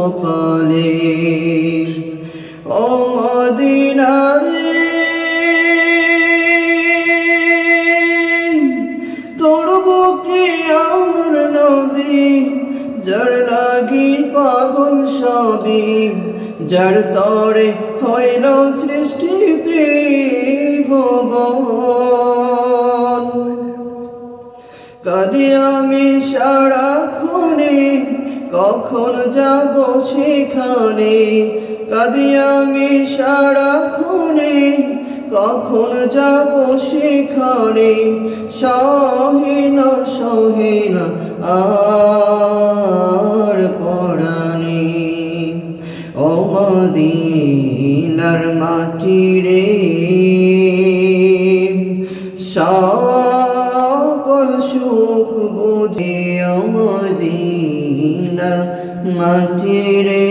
কপালে ও মদিনারে তোর বুকে আমার নবী, যার লাগি পাগল সবই, যার তরে হইল সৃষ্টি ত্রিভুবন। কাঁদি আমি সারাক্ষণে কখন যাব সেখানে? কাঁদি আমি সারাক্ষণে কখন যাব সেখানে? সহিন সহিন আর পরাণে ও মদিনার মাটি রে, সকল সুখ বুঝে অমদিনার মাটি রে।